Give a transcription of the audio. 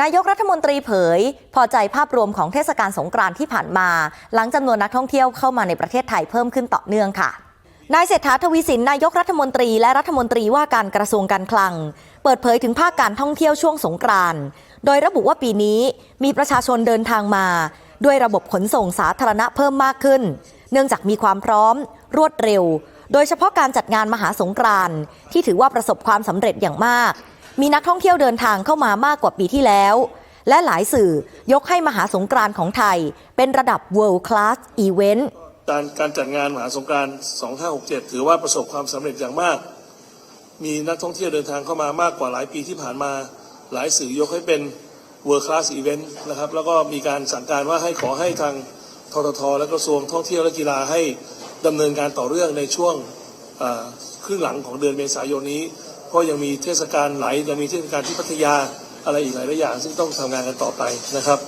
นายกรัฐมนตรีเผย พอใจภาพรวมของเทศกาลสงกรานต์ที่ผ่านมา หลังจำนวนนักท่องเที่ยวเข้ามาในประเทศไทยเพิ่มขึ้นต่อเนื่องค่ะนายเศรษฐาทวีสินนายกรัฐมนตรีและรัฐมนตรีว่าการกระทรวงการคลัง เปิดเผยถึงภาคการท่องเที่ยวช่วงสงกรานต์โดยระบุว่าปีนี้มีประชาชนเดินทางมา ด้วยระบบขนส่งสาธารณะเพิ่มมากขึ้น เนื่องจากมีความพร้อม รวดเร็ว โดยเฉพาะการจัดงานมหาสงกรานต์ที่ถือว่าประสบความสำเร็จอย่างมาก มีนักท่องเที่ยวเดินทางเข้ามามากกว่าปีที่แล้ว และหลายสื่อยกให้มหาสงกรานต์ของไทย เป็นระดับ world class event การการจัดงานมหาสงกรานต์2567 ถือว่าประสบความสำเร็จอย่างมาก มีนักท่องเที่ยวเดินทางเข้ามามากกว่าหลายปีที่ผ่านมา หลายสื่อยกให้เป็น world class event นะครับ แล้วก็มีการสั่งการว่าให้ขอให้ทางททท และกระทรวงท่องเที่ยวและกีฬาให้ดำเนินการต่อเรื่องในช่วงครึ่งหลังของเดือนเมษายนนี้ เพราะยังมีเทศกาลไหลยังมีเทศกาลที่พัทยาอะไรอีกหลายๆอย่าง ซึ่งต้องทำงานกันต่อไปนะครับ